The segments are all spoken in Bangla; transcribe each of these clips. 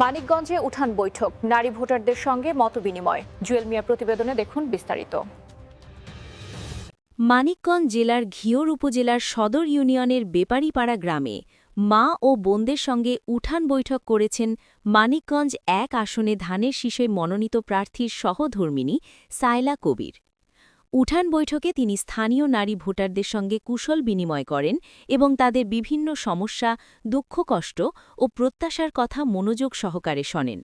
মানিকগঞ্জে উঠান বৈঠক। নারী ভোটারদের সঙ্গে মতবিনিময়। জুয়েল মিয়া প্রতিবেদনে দেখুন বিস্তারিত। মানিকগঞ্জ জেলার ঘিওর উপজেলার সদর ইউনিয়নের বেপারীপাড়া গ্রামে মা ও বোনদের সঙ্গে উঠান বৈঠক করেছেন মানিকগঞ্জ এক আসনে ধানের শীষে মনোনীত প্রার্থীর সহধর্মিনী সায়লা কবির। উঠান বৈঠকে তিনি স্থানীয় নারী ভোটারদের সঙ্গে কুশল বিনিময় করেন এবং তাদের বিভিন্ন সমস্যা, দুঃখ, কষ্ট ও প্রত্যাশার কথা মনোযোগ সহকারে শোনেন।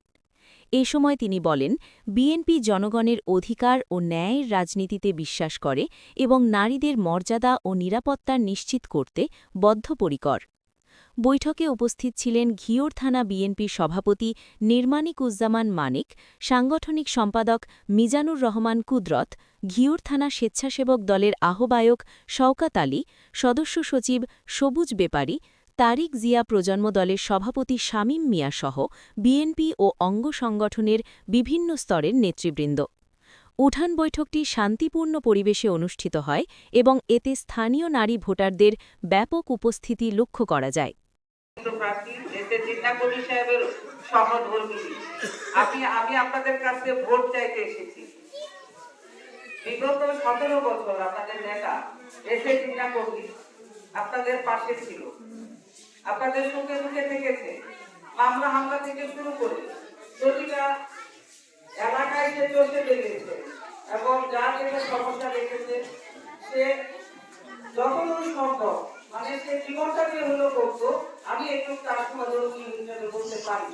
এ সময় তিনি বলেন, বিএনপি জনগণের অধিকার ও ন্যায়ের রাজনীতিতে বিশ্বাস করে এবং নারীদের মর্যাদা ও নিরাপত্তা নিশ্চিত করতে বদ্ধপরিকর। বৈঠকে উপস্থিত ছিলেন ঘিওর থানা বিএনপির সভাপতি নির্মানিকুজ্জামান মানিক, সাংগঠনিক সম্পাদক মিজানুর রহমান কুদরত, ঘিওর থানা স্বেচ্ছাসেবক দলের আহ্বায়ক শওকাত আলী, সদস্য সচিব সবুজ বেপারী, তারিক জিয়া প্রজন্ম দলের সভাপতি শামীম মিয়াসহ বিএনপি ও অঙ্গ সংগঠনের বিভিন্ন স্তরের নেতৃবৃন্দ। উঠান বৈঠকটি শান্তিপূর্ণ পরিবেশে অনুষ্ঠিত হয় এবং এতে স্থানীয় নারী ভোটারদের ব্যাপক উপস্থিতি লক্ষ্য করা যায়। আপনাদের সুখে থেকেছে। মামলা হামলা থেকে শুরু করে প্রতিটা এলাকায় চলতে বেরিয়েছে এবং যার যেটা সমস্যা রেখেছে, সে যতদূর সম্ভব সে জীবনটা যে করতো আমি একটু তার সমাজের বলতে পারি।